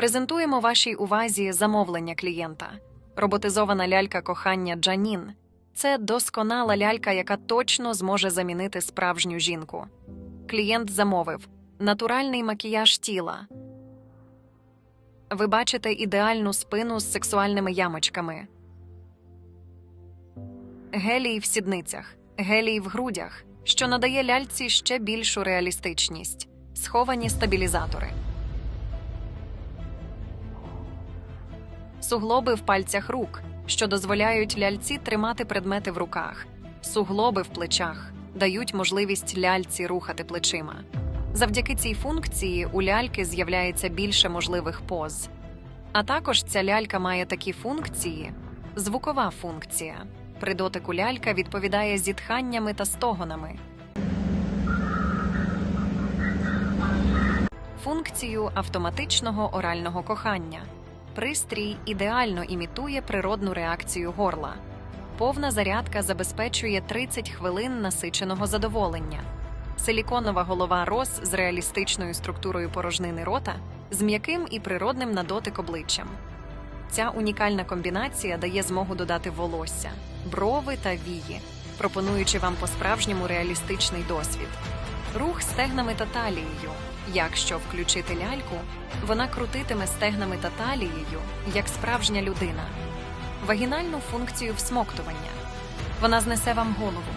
Презентуємо вашій увазі замовлення клієнта. Роботизована лялька кохання Джанін. Це досконала лялька, яка точно зможе замінити справжню жінку. Клієнт замовив натуральний макіяж тіла. Ви бачите ідеальну спину з сексуальними ямочками. Гелій в сідницях, гелій в грудях, що надає ляльці ще більшу реалістичність, сховані стабілізатори. Суглоби в пальцях рук, що дозволяють ляльці тримати предмети в руках, суглоби в плечах дають можливість ляльці рухати плечима. Завдяки цій функції у ляльки з'являється більше можливих поз. А також ця лялька має такі функції: звукова функція. При дотику лялька відповідає зітханнями та стогонами. Функцію автоматичного орального кохання. Пристрій ідеально імітує природну реакцію горла. Повна зарядка забезпечує 30 хвилин насиченого задоволення. Силіконова голова роз з реалістичною структурою порожнини рота, з м'яким і природним на дотик обличчям. Ця унікальна комбінація дає змогу додати волосся, брови та вії, пропонуючи вам по-справжньому реалістичний досвід. Рух стегнами та талією. Якщо включити ляльку, вона крутитиме стегнами та талією, як справжня людина. Вагінальну функцію всмоктування. Вона знесе вам голову.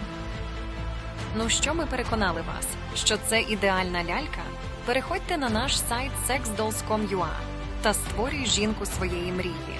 Ну що ми переконали вас, що це ідеальна лялька? Переходьте на наш сайт sexdolls.com.ua та створюй жінку своєї мрії.